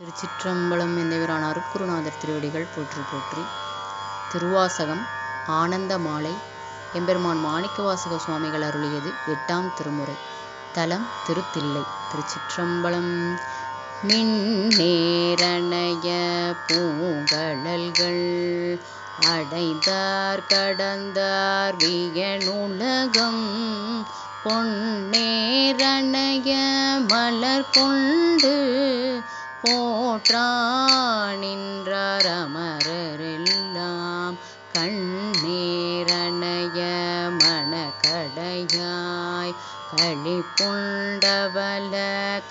திருச்சிற்றம்பலம் எந்தவிரான் அருக்குருநாதர் திருவடிகள் போற்றி போற்றி. திருவாசகம் ஆனந்த மாலை எம்பெருமான் மாணிக்கவாசக சுவாமிகள் அருளியது எட்டாம் திருமுறை. தலம் திருத்தில்லை. திருச்சிற்றம்பலம். மின்னேரணைய பூங்கழல்கள் அடைந்தார் கடந்தார் வியனுலகம். பொன்னேரணைய மலர் கொண்டு போற்றா நின்றார் அமரரெல்லாம் கண்ணேரணைய மணக்கடையாய் களிப்புண்டவல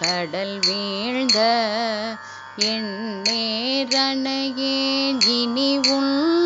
கடல் வீழ்ந்த என் நேரணையே இனி உன்னை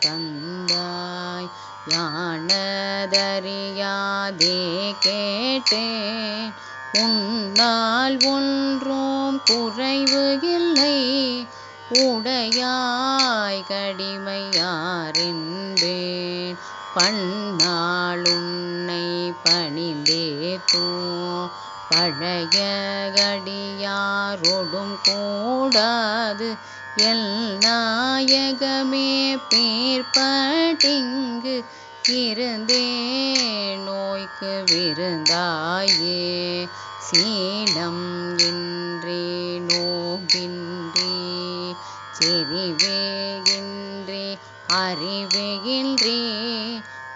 தந்தாய். யானதறியாதே கேட்டேன். உன்னால் ஒன்றும் குறைவு இல்லை. உடையாய் கடிமையாரென்பேன் பன்னாள் உன்னை பணிந்தேத்தோ பழைய கடியாரோடும் கூடாது. எல் நாயகமே பேர்பட்டிங்கு இருந்தே நோய்க்கு விருந்தாயே. சீலம் இன்றி நோகின்றி செறிவேகின்றி அறிவேகின்றி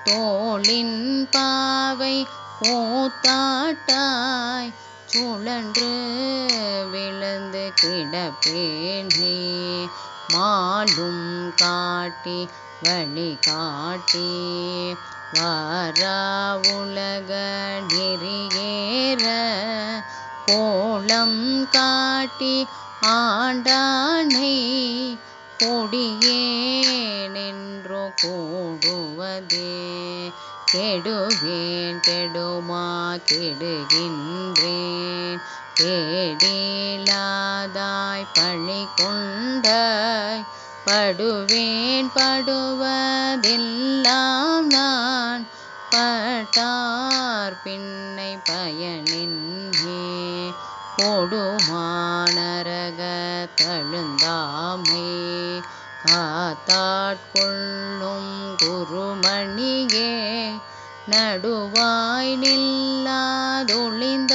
தோளின் பாவை கூத்தாட்டாய் சுழன்று விழுந்து கிடப்பேனே. மாலும் காட்டி வழி காட்டி வாரா உலக நெறியேற. கோலம் காட்டி ஆண்டானை கொடியே நின்று கூடுவதே. கெடுவேன் கெடுமா கெடுகின்றேன். கேடிலாதாய் பழி கொண்டாய் படுவேன் படுவதெல்லாம் நான். பட்டார் பின்னை பயனின்றே கொடுமானரக தழுந்தாமை. காத்தாட்கொள்ளும் குருமணியே நடுவாய் நில்லாதொழிந்த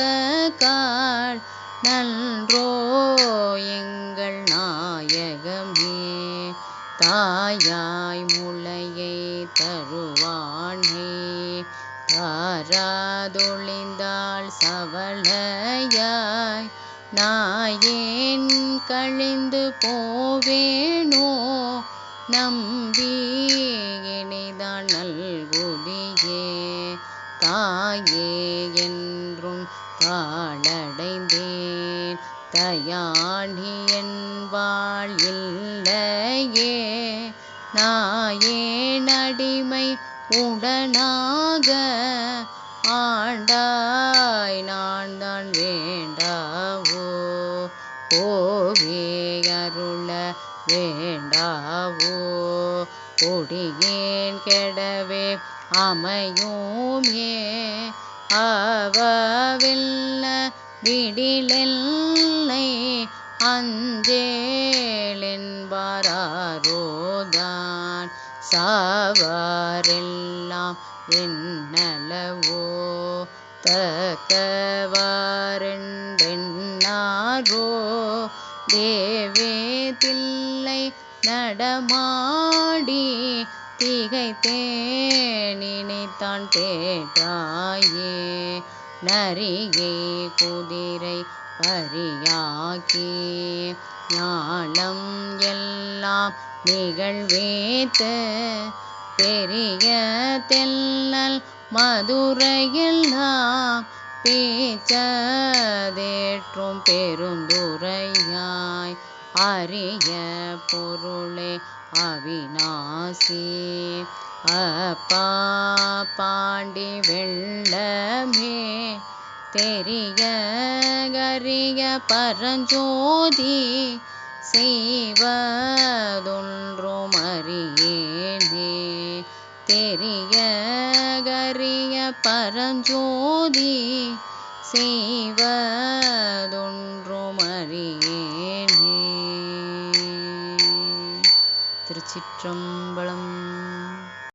கால் நன்றோ எங்கள் நாயகமே. தாயாய் முளையை தருவானே. தாராதொழிந்தாள் சவளையாய் நாயேன் கழிந்து போவேனோ. நம்பி தாயே என்றும் தாளடைந்தேன். தயாணி என்பாள் இல்லையே. நாயேன் அடிமை உடனாக. ஆண்டாய் நான் தான் வேண்டாவோ? கோவே அருள வேண்டாவோ? கொடியேன் கெடவே அமையோமே அவவில்ல விடிலெல்லை. அஞ்சேலென்பாரோதான் சாவாரெல்லாம் என்னளவோ தக்கவாரெண்டென்னாரோ? தேவே தில்லை நடமாடி திகைத்தே நினைத்தான் பேற்றாயே நரிகை குதிரை பரியாக்கி ஞானம் எல்லாம் நிகழ்வேத்து பெரிய தெல்லல் மதுரையில் நாம் பேச்சதேற்றும் பெருந்துரையாய் அரிய பொருளே அவிநாசி அப்பா பாண்டி வெள்ளமே தெரிய கரிய பரஞ்சோதி செய்வதொன்றும் அறியேனே. தெரிய கரிய பரஞ்சோதி செய்வதொன்றும் அறியே திருச்சிற்றம்பலம்